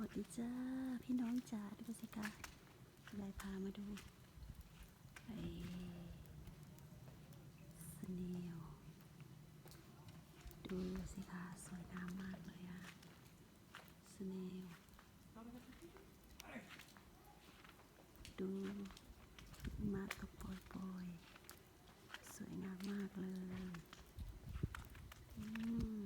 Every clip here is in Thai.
วัสดีจ้า พี่น้องจ๋าดูสิคะยายพามาดูไอ้สเนลดูสิคะสวยงามมากเลยอะสเนลดูมาตกปล่อยๆสวยงามมากเลยอืม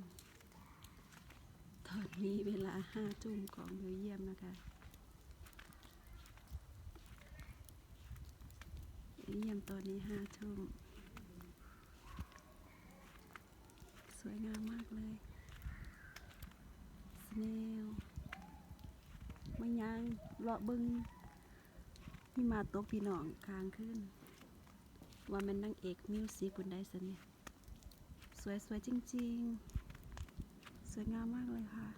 ตอนนี้เห้าทุ่มของเบลเยียมนะคะเบลเยียมตอนนี้ห้าทุ่มสวยงามมากเลยสเนลมายังเลาะบึงนี่มาตกพี่น้องกลางขึ้น ว่ามันนางเอกมิวสิกบุญได้สเนี่ยสวยสวยๆจริง ๆ สวยงามมากเลยค่ะ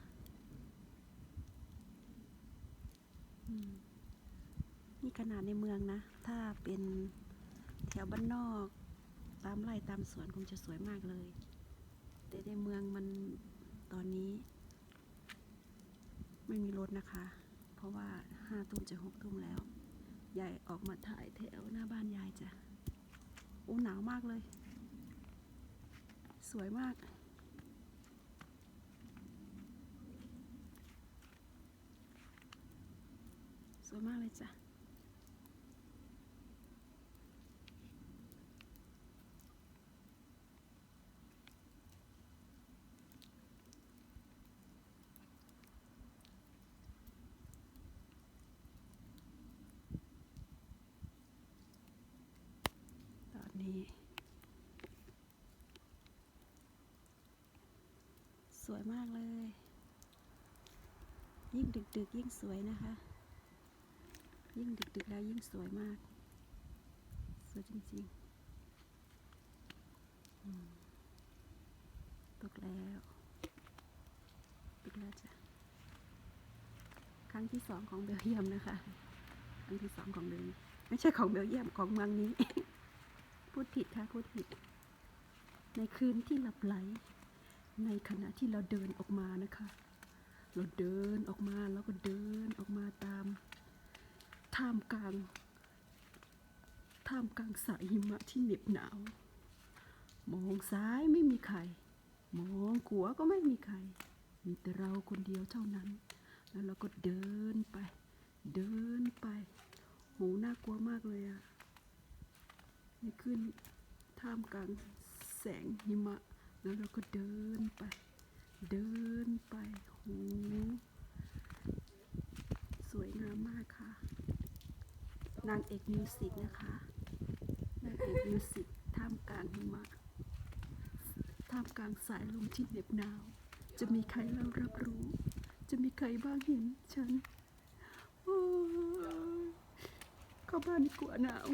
อืม นี่ขนาดในเมืองนะ ถ้าเป็นแถวบ้านนอก ตามไร่ตามสวนคงจะสวยมากเลย แต่ในเมืองมันตอนนี้ ไม่มีรถนะคะ เพราะว่าห้าทุ่มจะหกทุ่มแล้ว ยายออกมาถ่ายแถวหน้าบ้านยายจ้ะโอ้หนาวมากเลย สวยมาก วยมากเลยจ้ะนี้สวยมากเลย ยิ่งดึกๆ ยิ่งสวยนะคะ ยิ่งดึกๆแล้วยิ่งสวยมาก สวยจริงๆตกแล้วตกแล้วจ้ะครั้งที่สองของเบลเยียมนะคะ ครั้งที่สองของเบลเยียมไม่ใช่ของเบลเยียมของเมืองนี้ พูดผิดค่ะพูดผิด ในคืนที่หลับไหล ในขณะที่เราเดินออกมานะคะ เราเดินออกมาแล้วก็เดิน ท่ามกลาง ท่ามกลางสายหิมะที่เหน็บหนาว มองซ้ายไม่มีใคร มองขวาก็ไม่มีใคร มีแต่เราคนเดียวเท่านั้น แล้วเราก็เดินไป เดินไป โห น่ากลัวมากเลยอะนี่ขึ้นท่ามกลางแสงหิมะ แล้วเราก็เดินไป เดินไป โหสวยงามมากค่ะ นางเอกมิวสิกนะคะนางเอกมิวสิกท่ามกลางหิมะท่ามกลางสายลมที่เหน็บหนาว จะมีใครเล่ารับรู้ จะมีใครบ้างเห็นฉันเข้าบ้านดีกว่าหนาว